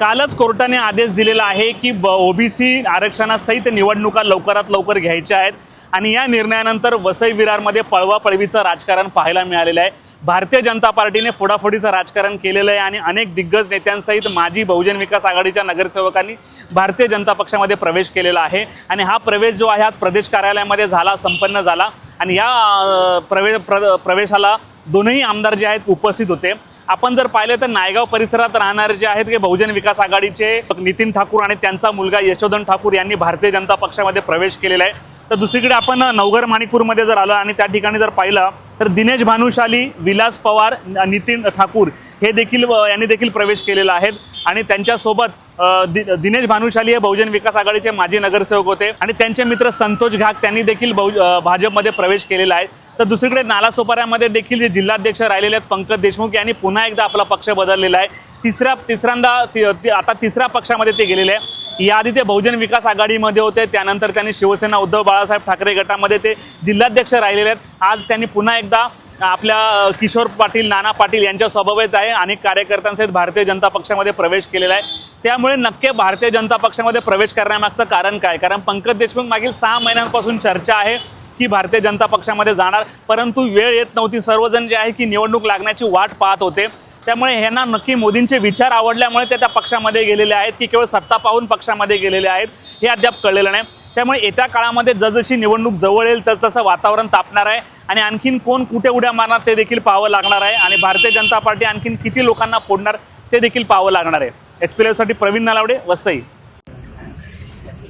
कालच कोर्टाने आदेश दिलेला आहे की ब ओबीसी आरक्षणासहित निवडणुका लवकरात लवकर घ्यायच्या आहेत. आणि या निर्णयानंतर वसई विरारमध्ये पळवापळवीचं राजकारण पाहायला मिळालेलं आहे. भारतीय जनता पार्टीने फोडाफोडीचं राजकारण केलेलं आहे आणि अनेक दिग्गज नेत्यांसहित माजी बहुजन विकास आघाडीच्या नगरसेवकांनी भारतीय जनता पक्षामध्ये प्रवेश केलेला आहे. आणि हा प्रवेश जो आहे हा प्रदेश कार्यालयामध्ये झाला संपन्न झाला. आणि या प्रवेश प्रवे प्र प्रवेशाला दोनही आमदार जे आहेत उपस्थित होते. आपण जर पाहिलं तर नायगाव परिसरात राहणारे जे आहेत ते बहुजन विकास आघाडीचे नितीन ठाकूर आणि त्यांचा मुलगा यशोधन ठाकूर यांनी भारतीय जनता पक्षामध्ये प्रवेश केलेला आहे. तर दुसरीकडे आपण नवघर माणिकपूरमध्ये जर आलो आणि त्या ठिकाणी जर पाहिलं तर दिनेश भानुशाली विलास पवार नितीन ठाकूर हे देखील यांनी देखील प्रवेश केलेला आहे आणि त्यांच्यासोबत दि- दिनेश भानुशाली हे बहुजन विकास आघाडीचे माजी नगरसेवक होते. आणि त्यांचे मित्र संतोष घाग त्यांनी देखील बहु भाजपमध्ये प्रवेश केलेला आहे. तर दुसरीकडे नालासोपाऱ्यामध्ये देखील जे जिल्हाध्यक्ष राहिलेले आहेत पंकज देशमुख यांनी पुन्हा एकदा आपला पक्ष बदललेला आहे. तिसऱ्या तिसऱ्यांदा ति- आता तिसऱ्या पक्षामध्ये ते गेलेले आहे. याआधी ते बहुजन विकास आघाडीमध्ये होते त्यानंतर त्यांनी शिवसेना उद्धव बाळासाहेब ठाकरे गटामध्ये ते जिल्हाध्यक्ष राहिलेले आहेत. आज त्यांनी पुन्हा एकदा आपल्या किशोर पाटील नाना पाटील यांच्या स्वभावित आहे अनेक कार्यकर्त्यांसहित भारतीय जनता पक्षामध्ये प्रवेश केलेला आहे. त्यामुळे नक्की भारतीय जनता पक्षामध्ये प्रवेश करण्यामागचं कारण काय? कारण पंकज देशमुख मागील सहा महिन्यांपासून चर्चा आहे. की भारतीय जनता पक्षामध्ये जाणार. परंतु वेळ येत नव्हती. सर्वजण जे आहे की निवडणूक लागण्याची वाट पाहत होते. त्यामुळे ह्यांना नक्की मोदींचे विचार आवडल्यामुळे ते त्या पक्षामध्ये गेलेले आहेत की केवळ सत्ता पाहून पक्षामध्ये गेलेले आहेत हे अद्याप कळलेलं नाही. त्यामुळे येत्या काळामध्ये जसजशी निवडणूक जवळ येईल तस तसं वातावरण तापणार आहे. आणि आणखीन कोण कुठे उड्या मारणार ते देखील पाहावं लागणार आहे. आणि भारतीय जनता पार्टी आणखीन किती लोकांना फोडणार ते देखील पाहावं लागणार आहे. एच पी साठी प्रवीण नलावडे वसई.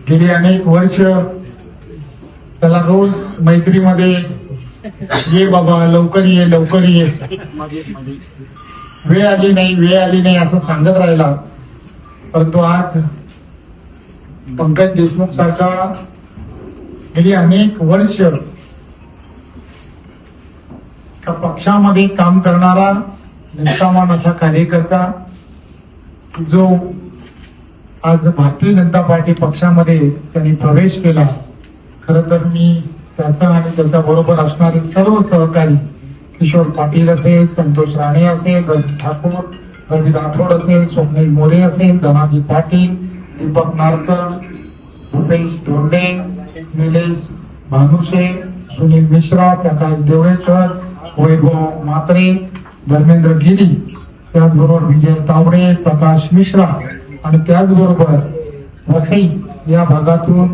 गेली अनेक वर्ष त्याला रोज मैत्रीमध्ये ये बाबा लवकर ये लवकर ये. वेळ आली नाही वेळ आली नाही असं सांगत राहिला. परंतु आज पंकज देशमुख सारखा गेली अनेक वर्ष का पक्षामध्ये काम करणारा निष्ठावान असा कार्यकर्ता जो आज भारतीय जनता पार्टी पक्षामध्ये त्यांनी प्रवेश केला. खर तर मी त्याचा आणि त्याच्या बरोबर असणारे सर्व सहकारी किशोर पाटील असेल संतोष राणे असेल रवी ठाकूर रवी राठोड असेल स्वप्नील मोरे असेल धनाजी पाटील दीपक नारकर भूपेश धोंडे निलेश भानुशे सुनील मिश्रा प्रकाश देवळेकर वैभव म्हात्रे धर्मेंद्र गिरी त्याचबरोबर विजय तावडे प्रकाश मिश्रा आणि त्याचबरोबर वसई या भागातून